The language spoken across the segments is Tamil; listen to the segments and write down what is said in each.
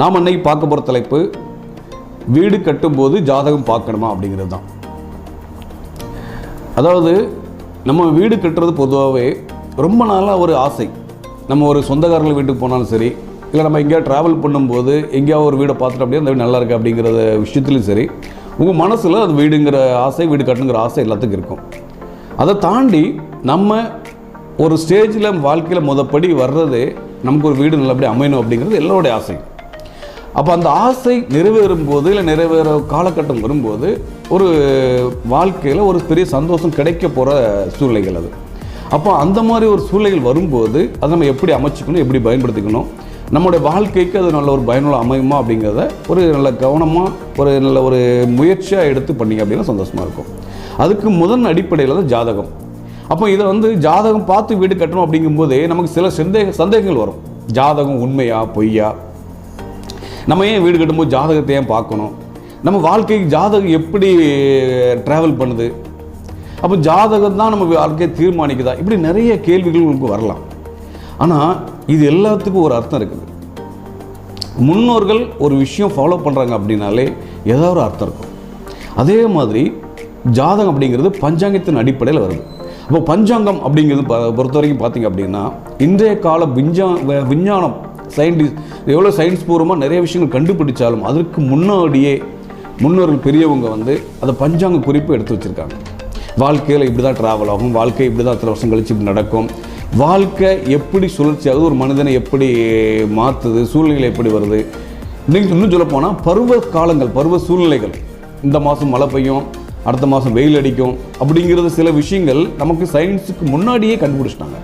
நாம் அன்னைக்கு பார்க்க போகிற தலைப்பு வீடு கட்டும்போது ஜாதகம் பார்க்கணுமா அப்படிங்கிறது தான். அதாவது நம்ம வீடு கட்டுறது பொதுவாகவே ரொம்ப நாளாக ஒரு ஆசை. நம்ம ஒரு சொந்தக்காரர்கள் வீட்டுக்கு போனாலும் சரி இல்லை நம்ம எங்கேயா ட்ராவல் பண்ணும்போது எங்கேயாவது ஒரு வீடை பார்த்துட்டு அப்படியே அந்த வீடு நல்லா இருக்குது அப்படிங்கிற விஷயத்துலையும் சரி உங்கள் மனசில் அது வீடுங்கிற ஆசை வீடு கட்டணுங்கிற ஆசை எல்லாத்துக்கும் இருக்கும். அதை தாண்டி நம்ம ஒரு ஸ்டேஜில் வாழ்க்கையில் முதப்படி வர்றது நமக்கு ஒரு வீடு நல்லபடி அமையணும் அப்படிங்கிறது எல்லோருடைய ஆசை. அப்போ அந்த ஆசை நிறைவேறும் போது இல்லை நிறைவேற காலகட்டம் வரும்போது ஒரு வாழ்க்கையில் ஒரு பெரிய சந்தோஷம் கிடைக்க போகிற சூழ்நிலைகள் அது. அப்போ அந்த மாதிரி ஒரு சூழ்நிலைகள் வரும்போது அதை நம்ம எப்படி அமைச்சிக்கணும் எப்படி பயன்படுத்திக்கணும் நம்முடைய வாழ்க்கைக்கு அது நல்ல ஒரு பயனுள்ள அமையுமா அப்படிங்கிறத ஒரு நல்ல கவனமாக ஒரு நல்ல ஒரு முயற்சியாக எடுத்து பண்ணிங்க அப்படின்னா சந்தோஷமாக இருக்கும். அதுக்கு முதன் அடிப்படையில் தான் ஜாதகம். அப்போ இதை வந்து ஜாதகம் பார்த்து வீடு கட்டணும் அப்படிங்கும்போதே நமக்கு சில சந்தேக சந்தேகங்கள் வரும். ஜாதகம் உண்மையா பொய்யா? நம்ம ஏன் வீடு கட்டும்போது ஜாதகத்தை ஏன் பார்க்கணும்? நம்ம வாழ்க்கைக்கு ஜாதகம் எப்படி ட்ராவல் பண்ணுது? அப்போ ஜாதகம் தான் நம்ம வாழ்க்கையை தீர்மானிக்குதா? இப்படி நிறைய கேள்விகள் உங்களுக்கு வரலாம். ஆனால் இது எல்லாத்துக்கும் ஒரு அர்த்தம் இருக்குது. முன்னோர்கள் ஒரு விஷயம் ஃபாலோ பண்ணுறாங்க அப்படின்னாலே ஏதாவது ஒரு அர்த்தம் இருக்கும். அதே மாதிரி ஜாதகம் அப்படிங்கிறது பஞ்சாங்கத்தின் அடிப்படையில் வருது. அப்போ பஞ்சாங்கம் அப்படிங்கிறது ப- பொறுத்த வரைக்கும் பார்த்தீங்க அப்படின்னா இன்றைய கால விஞ்ஞா விஞ்ஞானம் சயின்டிஸ்ட் எவ்வளோ சயின்ஸ் பூர்வமாக நிறைய விஷயங்கள் கண்டுபிடிச்சாலும் அதற்கு முன்னாடியே முன்னோர்கள் பெரியவங்க வந்து அதை பஞ்சாங்க குறிப்பு எடுத்து வச்சுருக்காங்க. வாழ்க்கையில் இப்படி தான் ட்ராவல் ஆகும் வாழ்க்கை இப்படி தான் அத்தனை வருஷம் கழிச்சு இப்படி நடக்கும். வாழ்க்கை எப்படி சுழற்சியாகுது ஒரு மனிதனை எப்படி மாற்றுது சூழ்நிலை எப்படி வருது? இன்றைக்கி இன்னும் சொல்லப்போனால் பருவ காலங்கள் பருவ சூழ்நிலைகள். இந்த மாதம் மழை பெய்யும் அடுத்த மாதம் வெயில் அடிக்கும் அப்படிங்கிறது சில விஷயங்கள் நமக்கு சயின்ஸுக்கு முன்னாடியே கண்டுபிடிச்சிட்டாங்க.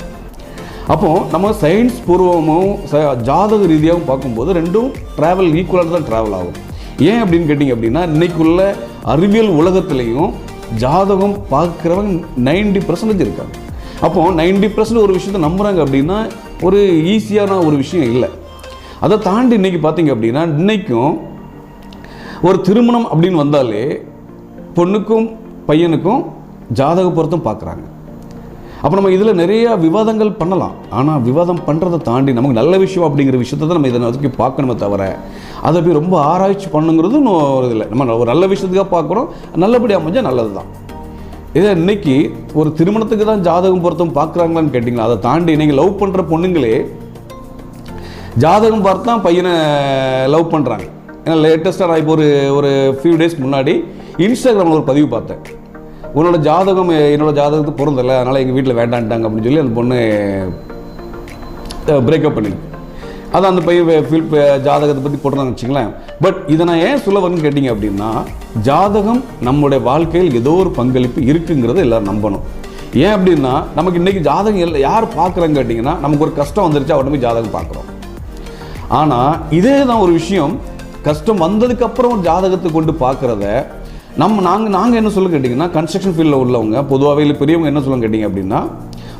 அப்போது நம்ம சயின்ஸ் பூர்வமும் ச- ஜாதக ரீதியாகவும் பார்க்கும்போது ரெண்டும் ட்ராவல் ஈக்குவலாக தான் ட்ராவல் ஆகும். ஏன் அப்படின்னு கேட்டிங்க அப்படின்னா இன்னைக்குள்ள அறிவியல் உலகத்துலேயும் ஜாதகம் பார்க்குறவங்க நைன்டி பர்சன்டேஜ் இருக்காங்க. அப்போ நைன்டி பர்சன்ட் ஒரு விஷயத்தை நம்புகிறாங்க அப்படின்னா ஒரு ஈஸியான ஒரு விஷயம் இல்லை. அதை தாண்டி இன்னைக்கு பார்த்தீங்க அப்படின்னா இன்றைக்கும் ஒரு திருமணம் அப்படின்னு வந்தாலே பொண்ணுக்கும் பையனுக்கும் ஜாதக பொருத்தம் பார்க்குறாங்க. அப்போ நம்ம இதில் நிறைய விவாதங்கள் பண்ணலாம். ஆனால் விவாதம் பண்ணுறதை தாண்டி நமக்கு நல்ல விஷயம் அப்படிங்கிற விஷயத்த தான் நம்ம இதை நோக்கி பார்க்கணுமே தவிர அதை போய் ரொம்ப ஆராய்ச்சி பண்ணுங்கிறது ஒரு இல்லை நம்ம ஒரு நல்ல விஷயத்துக்காக பார்க்குறோம். நல்லபடி அமைஞ்சால் நல்லது தான் இதை இன்னைக்கு ஒரு திருமணத்துக்கு தான் ஜாதகம் பொருத்தம் பார்க்குறாங்களான்னு கேட்டிங்களா? அதை தாண்டி நீங்கள் லவ் பண்ணுற பொண்ணுங்களே ஜாதகம் பார்த்து தான் பையனை லவ் பண்ணுறாங்க ஏன்னா லேட்டஸ்ட்டாக நான் இப்போ ஒரு ஒரு ஃபியூ டேஸ் முன்னாடி இன்ஸ்டாகிராமில் ஒரு பதிவு பார்த்தேன். உன்னோட ஜாதகம் என்னோட ஜாதகத்துக்கு பொருந்தலை அதனால் எங்கள் வீட்டில் வேண்டான்ட்டாங்க அப்படின்னு சொல்லி அந்த பொண்ணு பிரேக்கப் பண்ணிருக்கு அது அந்த பையன் ஃபீல் ஜாதகத்தை பற்றி போட்டுருந்தாங்க வச்சுங்களேன் பட் இதை நான் ஏன் சொல்ல வரேன்னு கேட்டிங்க அப்படின்னா ஜாதகம் நம்முடைய வாழ்க்கையில் ஏதோ ஒரு பங்களிப்பு இருக்குங்கிறத எல்லோரும் நம்பணும். ஏன் அப்படின்னா நமக்கு இன்றைக்கி ஜாதகம் இல்லை யார் பார்க்குறாங்க கேட்டிங்கன்னா நமக்கு ஒரு கஷ்டம் வந்துருச்சா உடனே ஜாதகம் பார்க்குறோம். ஆனால் இதே தான் ஒரு விஷயம். கஷ்டம் வந்ததுக்கப்புறம் ஒரு ஜாதகத்தை கொண்டு பார்க்குறத நம்ம நாங்கள் நாங்கள் என்ன சொல்ல கேட்டிங்கன்னா கன்ஸ்ட்ரக்ஷன் ஃபீல்டில் உள்ளவங்க பொதுவாகவே இல்லை பெரியவங்க என்ன சொல்ல கேட்டிங்க அப்படின்னா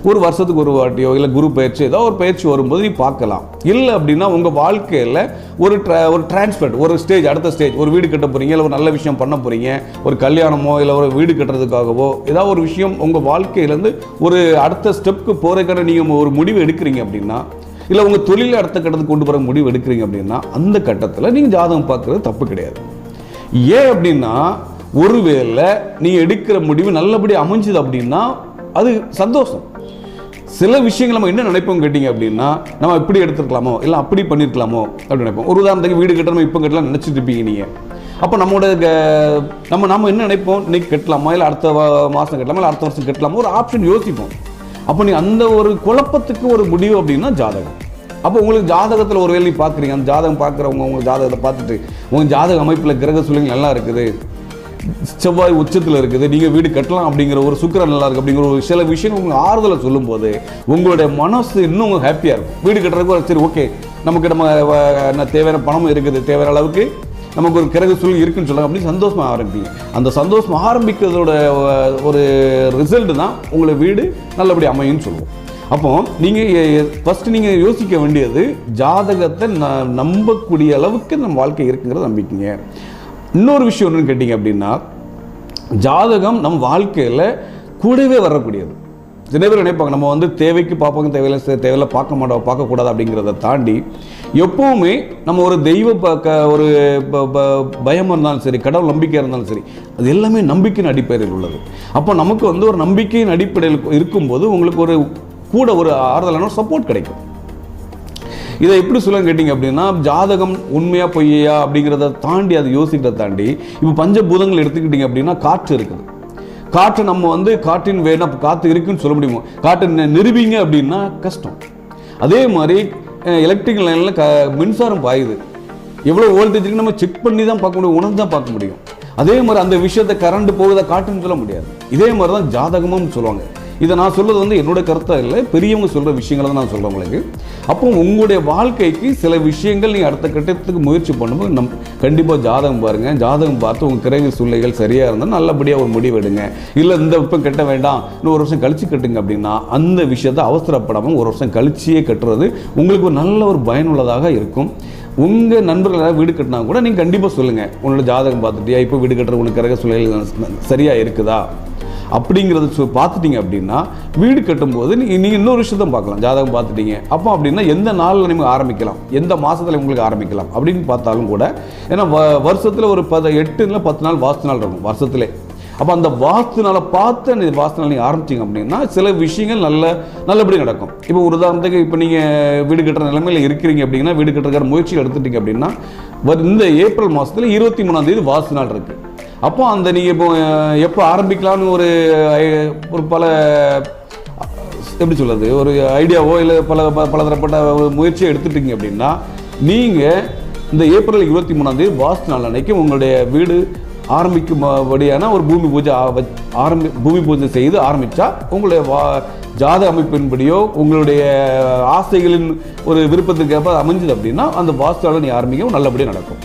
ஒரு வருஷத்துக்கு ஒரு வாட்டியோ இல்லை குரு பயிற்சி ஏதோ ஒரு பயிற்சி வரும்போது நீ பார்க்கலாம். இல்லை அப்படின்னா உங்கள் வாழ்க்கையில் ஒரு ட்ரா ஒரு டிரான்ஸ்பர்ட் ஒரு ஸ்டேஜ் அடுத்த ஸ்டேஜ் ஒரு வீடு கட்ட போகிறீங்க இல்லை ஒரு நல்ல விஷயம் பண்ண போகிறீங்க ஒரு கல்யாணமோ இல்லை ஒரு வீடு கட்டுறதுக்காகவோ ஏதாவது ஒரு விஷயம் உங்கள் வாழ்க்கையிலேருந்து ஒரு அடுத்த ஸ்டெப்புக்கு போகிறதுக்கான நீங்கள் ஒரு முடிவு எடுக்கிறீங்க அப்படின்னா இல்லை உங்கள் தொழிலை அடுத்த கட்டத்துக்கு கொண்டு போகிற முடிவு எடுக்கிறீங்க அப்படின்னா அந்த கட்டத்தில் நீங்கள் ஜாதகம் பார்க்குறது தப்பு கிடையாது. ஏன் அப்படின்னா ஒருவேளை நீ எடுக்கிற முடிவு நல்லபடி அமைஞ்சுது அப்படின்னா அது சந்தோஷம். சில விஷயங்கள் நம்ம என்ன நினைப்போம் கேட்டிங்க அப்படின்னா நம்ம இப்படி எடுத்துருக்கலாமோ இல்லை அப்படி பண்ணியிருக்கலாமோ அப்படின்னு நினைப்போம். ஒரு உதாரணத்துக்கு வீடு கட்டணும் இப்போ கட்டலாம் நினச்சிட்டு இருப்பீங்க நீங்கள் அப்போ நம்மளோட க- நம்ம நம்ம என்ன நினைப்போம்? இன்னைக்கு கட்டலாமா இல்லை அடுத்த மாதம் கட்டலாமா இல்லை அடுத்த வருஷம் கட்டலாமா? ஒரு ஆப்ஷன் யோசிப்போம். அப்போ நீ அந்த ஒரு குழப்பத்துக்கு ஒரு முடிவு அப்படின்னா ஜாதகம். அப்போ உங்களுக்கு ஜாதகத்தில் ஒரு வேலை பார்க்குறீங்க அந்த ஜாதகம் பார்க்குறவங்க உங்கள் ஜாதகத்தை பார்த்துட்டு உங்கள் ஜாதக அமைப்பில் கிரக சூழ்நிலை நல்லா இருக்குது. செவ்வாய் உச்சத்தில் இருக்குது நீங்கள் வீடு கட்டலாம் அப்படிங்கிற ஒரு சுக்கரம் நல்லா இருக்குது அப்படிங்கிற ஒரு சில விஷயம் உங்களுக்கு ஆறுதலை சொல்லும்போது உங்களுடைய மனசு இன்னும் ஹாப்பியாக இருக்கும். வீடு கட்டுறதுக்கு ஒரு சரி ஓகே நமக்கு நம்ம என்ன தேவையான பணமும் இருக்குது தேவையான அளவுக்கு நமக்கு ஒரு கிரக சூழல் இருக்குன்னு சொல்லுவாங்க அப்படின்னு சந்தோஷமாக ஆரம்பிப்பீங்க அந்த சந்தோஷம் ஆரம்பிக்கிறதோட ஒரு ரிசல்ட் தான் உங்களை வீடு நல்லபடி அமையும்னு சொல்லுவோம். அப்போ நீங்கள் ஃபஸ்ட்டு நீங்கள் யோசிக்க வேண்டியது ஜாதகத்தை ந நம்பக்கூடிய அளவுக்கு நம்ம வாழ்க்கை இருக்குங்கிறத நம்பிக்கைங்க. இன்னொரு விஷயம் என்னன்னு கேட்டிங்க அப்படின்னா ஜாதகம் நம் வாழ்க்கையில் கூடவே வரக்கூடியது. சில பேர் நினைப்பாங்க நம்ம வந்து தேவைக்கு பார்ப்பாங்க தேவையில்லை தேவையில்ல பார்க்க மாட்டோம் பார்க்கக்கூடாது அப்படிங்கிறத தாண்டி எப்போவுமே நம்ம ஒரு தெய்வ ப- க- ஒரு ப- ப- பயம் இருந்தாலும் சரி கடவுள் நம்பிக்கை இருந்தாலும் சரி அது எல்லாமே நம்பிக்கையின் அடிப்படையில் உள்ளது. அப்போ நமக்கு வந்து ஒரு நம்பிக்கையின் அடிப்படையில் இருக்கும்போது உங்களுக்கு ஒரு கூட ஒரு ஆறுதலான சப்போர்ட் கிடைக்கும். இதை எப்படி சொல்ல கேட்டிங்க அப்படின்னா ஜாதகம் உண்மையா பொய்யா அப்படிங்கிறத தாண்டி அதை யோசிக்கிறத தாண்டி இப்போ பஞ்சபூதங்கள் எடுத்துக்கிட்டிங்க அப்படின்னா காற்று இருக்குது. காற்று நம்ம வந்து காற்றின் வேணா காற்று இருக்குன்னு சொல்ல முடியுமோ? காற்று நிறுவிங்க அப்படின்னா கஷ்டம். அதே மாதிரி எலக்ட்ரிக்கல் லைனில் க மின்சாரம் பாயுது. எவ்வளோ வோல்டேஜ் நம்ம செக் பண்ணி தான் பார்க்க முடியும் உணர்ந்து தான் பார்க்க முடியும். அதே மாதிரி அந்த விஷயத்தை கரண்ட் போகுதா காட்டுன்னு சொல்ல முடியாது. இதே மாதிரி தான் ஜாதகமும் சொல்லுவாங்க. இதை நான் சொல்றது வந்து என்னோட கருத்தா இல்லை. பெரியவங்க சொல்ற விஷயங்களை தான் நான் சொல்றேன் உங்களுக்கு. அப்போ உங்களுடைய வாழ்க்கைக்கு சில விஷயங்கள் நீங்கள் அடுத்த கட்டத்துக்கு முயற்சி பண்ணும்போது நம் கண்டிப்பா ஜாதகம் பாருங்க. ஜாதகம் பார்த்து உங்க கிரக சூழ்நிலைகள் சரியா இருந்தால் நல்லபடியா ஒரு முடிவு எடுங்க. இல்ல இந்த இப்போ கட்ட வேண்டாம். இன்னும் ஒரு வருஷம் கழிச்சு கட்டுங்க அப்படின்னா அந்த விஷயத்தை அவசரப்படாமல் ஒரு வருஷம் கழிச்சியே கட்டுறது உங்களுக்கு ஒரு நல்ல ஒரு பயனுள்ளதாக இருக்கும். உங்கள் நண்பர்கள் யாராவது வீடு கட்டினா கூட நீங்கள் கண்டிப்பாக சொல்லுங்கள் உன்னோட ஜாதகம் பார்த்துட்டியா? இப்போ வீடு கட்டுற உனக்கு கிரக சூழ்நிலை சரியாக இருக்குதா? அப்படிங்கிறத பார்த்துட்டீங்க அப்படின்னா வீடு கட்டும்போது நீங்கள் நீங்கள் இன்னொரு விஷயத்த பார்க்கலாம். ஜாதகம் பார்த்துட்டீங்க. அப்போ அப்படின்னா எந்த நாளில் நீங்கள் ஆரம்பிக்கலாம்? எந்த மாதத்தில் உங்களுக்கு ஆரம்பிக்கலாம்? அப்படின்னு பார்த்தாலும் கூட ஏன்னா வ வருஷத்தில் ஒரு பத எட்டு இல்லை பத்து நாள் வாஸ்து நாள் இருக்கும் வருஷத்திலே. அப்போ அந்த வாஸ்து நாளை பார்த்து அந்த வாஸ்து நாள் நீங்கள் ஆரம்பிச்சிங்க அப்படின்னா சில விஷயங்கள் நல்ல நல்லபடி நடக்கும். இப்போ ஒரு உதாரணத்துக்கு இப்போ நீங்கள் வீடு கட்டுற நிலைமையில் இருக்கிறீங்க அப்படின்னா வீடு கட்டுறதுக்கான முயற்சி எடுத்துட்டீங்க அப்படின்னா இந்த ஏப்ரல் மாதத்தில் இருபத்தி மூணாம் தேதி வாஸ்து நாள் இருக்குது அப்போ அந்த நீங்கள் இப்போ எப்போ ஆரம்பிக்கலாம்னு ஒரு ஐ- ஒரு பல எப்படி சொல்கிறது ஒரு ஐடியாவோ இல்லை பல ப- பலதரப்பட்ட ஒரு முயற்சியை எடுத்துட்டீங்க அப்படின்னா நீங்கள் இந்த ஏப்ரல் இருபத்தி மூணாந்தேதி வாஸ்து நாள் அன்னைக்கு உங்களுடைய வீடு ஆரம்பிக்கும்படியான ஒரு பூமி பூஜை ஆரம்பி பூமி பூஜை செய்து ஆரம்பித்தா உங்களுடைய வா ஜாத அமைப்பின்படியோ உங்களுடைய ஆசைகளின் ஒரு விருப்பத்துக்கேற்ப அமைஞ்சது அப்படின்னா அந்த வாஸ்து நாளை நீ ஆரம்பிக்கவும் நல்லபடியாக நடக்கும்.